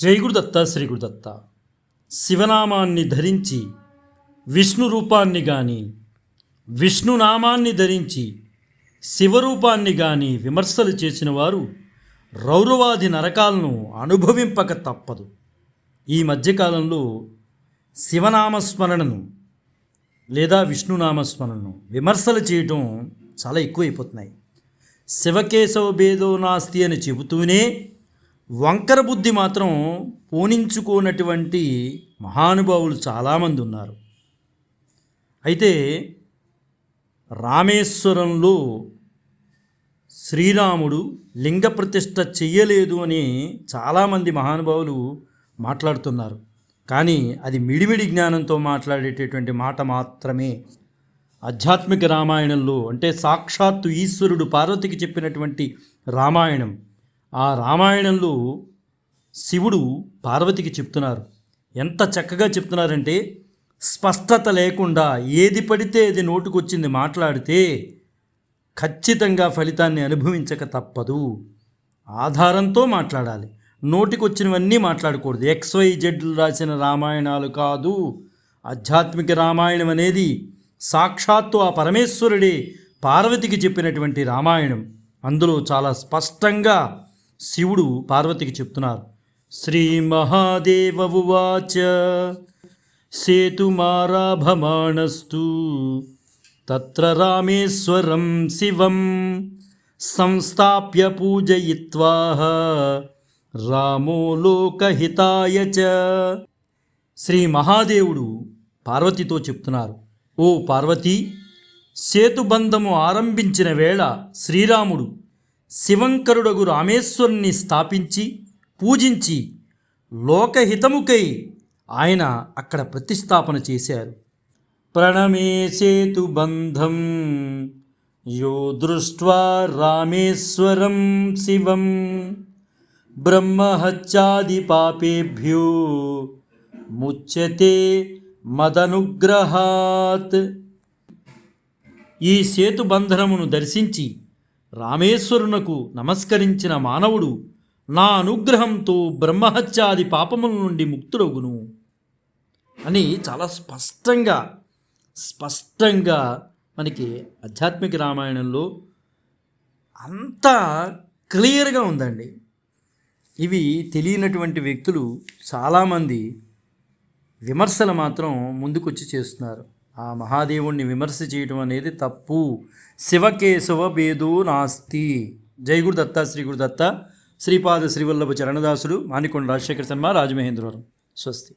జై గురుదత్త శ్రీ గురుదత్త శివనామాన్ని ధరించి విష్ణు రూపాన్ని కానీ విష్ణునామాన్ని ధరించి శివరూపాన్ని కానీ విమర్శలు చేసిన వారు రౌరవాది నరకాలను అనుభవింపక తప్పదు. ఈ మధ్యకాలంలో శివనామస్మరణను లేదా విష్ణునామస్మరణను విమర్శలు చేయటం చాలా ఎక్కువైపోతున్నాయి. శివకేశవ భేదో నాస్తి అని చెబుతూనే వంకర బుద్ధి మాత్రం పోనించుకోనటువంటి మహానుభావులు చాలామంది ఉన్నారు. అయితే రామేశ్వరంలో శ్రీరాముడు లింగ ప్రతిష్ఠ చెయ్యలేదు అని చాలామంది మహానుభావులు మాట్లాడుతున్నారు. కానీ అది మిడిమిడి జ్ఞానంతో మాట్లాడేటటువంటి మాట మాత్రమే. ఆధ్యాత్మిక రామాయణంలో అంటే సాక్షాత్తు ఈశ్వరుడు పార్వతికి చెప్పినటువంటి రామాయణం ఆ రామాయణంలో శివుడు పార్వతికి చెప్తున్నారు. ఎంత చక్కగా చెప్తున్నారంటే స్పష్టత లేకుండా ఏది పడితే అది నోటుకొచ్చింది మాట్లాడితే ఖచ్చితంగా ఫలితాన్ని అనుభవించక తప్పదు. ఆధారంతో మాట్లాడాలి. నోటికొచ్చినవన్నీ మాట్లాడకూడదు. ఎక్స్వై జెడ్లు రాసిన రామాయణాలు కాదు. ఆధ్యాత్మిక రామాయణం అనేది సాక్షాత్తు ఆ పరమేశ్వరుడే పార్వతికి చెప్పినటువంటి రామాయణం. అందులో చాలా స్పష్టంగా శివుడు పార్వతికి చెప్తున్నారు. శ్రీ మహాదేవ ఉవాచ. సేతుమారాభమాణస్తు తత్ర రామేశ్వరం శివం. సంస్థాప్య పూజయిత్వా. రామో లోకహితాయ చ. శ్రీ మహాదేవుడు పార్వతితో చెప్తున్నారు. ఓ పార్వతి సేతుబంధము ఆరంభించిన వేళ శ్రీరాముడు శివంకరుడగు రామేశ్వరుని స్థాపించి పూజించి లోకహితముకై ఆయన అక్కడ ప్రతిష్టాపన చేశారు. ప్రణమే సేతు బంధం యో దృష్ట్వా రామేశ్వరం శివం. బ్రహ్మహత్యాది పాపేభ్యో ముచ్యతే మదనుగ్రహాత్. ఈ సేతుబంధనమును దర్శించి రామేశ్వరునకు నమస్కరించిన మానవుడు నా అనుగ్రహంతో బ్రహ్మహత్యాది పాపముల నుండి ముక్తుడగును. అని చాలా స్పష్టంగా స్పష్టంగా మనకి ఆధ్యాత్మిక రామాయణంలో అంతా క్లియర్గా ఉందండి. ఇవి తెలియనటువంటి వ్యక్తులు చాలామంది విమర్శలు మాత్రం ముందుకొచ్చి చేస్తున్నారు. ఆ మహాదేవుణ్ణి విమర్శ చేయటం అనేది తప్పు. శివకేశవ భేదో నాస్తి. జై గురుదత్త శ్రీ గురుదత్త. శ్రీపాద శ్రీవల్లభ చరణదాసుడు మానికొండ రాజశేఖర శర్మ రాజమహేంద్రవరం. స్వస్తి.